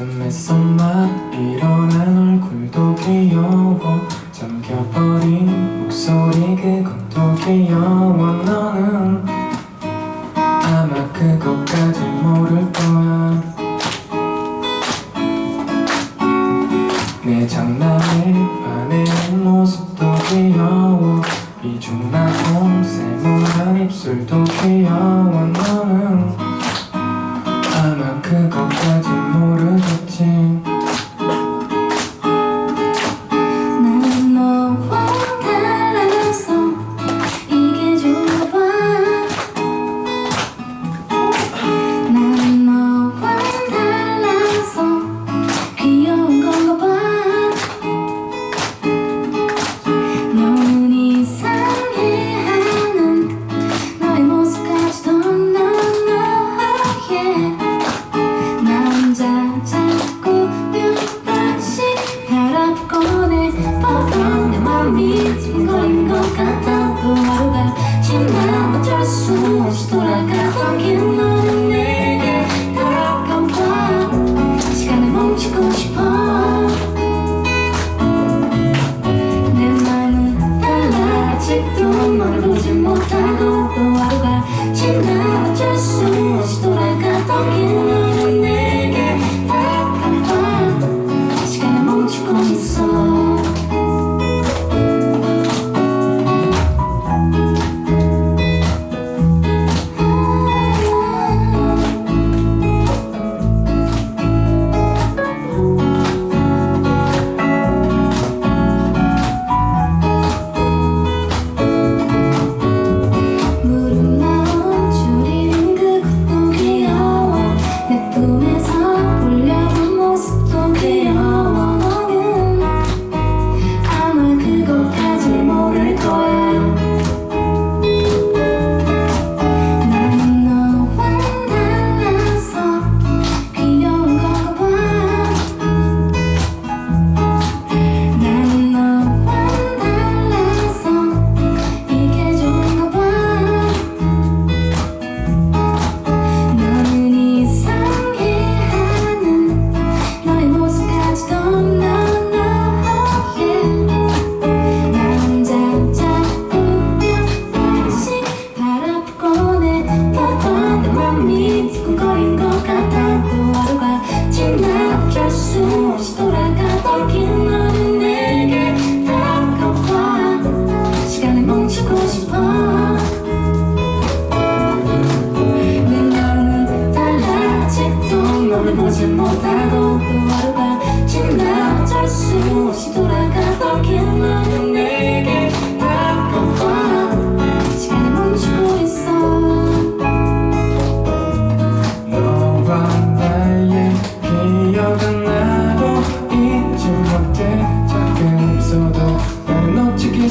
잠에서만 일어난 얼굴도 귀여워. 잠겨버린 목소리 그것도 귀여워. 너는 아마 그것까지 모를 거야. 내 장난에 반해온 모습도 귀여워. 미중나 홈 세모난 입술도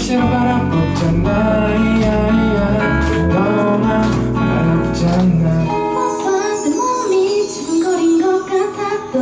빛을 바라보잖아 야야. 너만 바라보잖아. 그 내 몸이 두근거린 것 같아. 또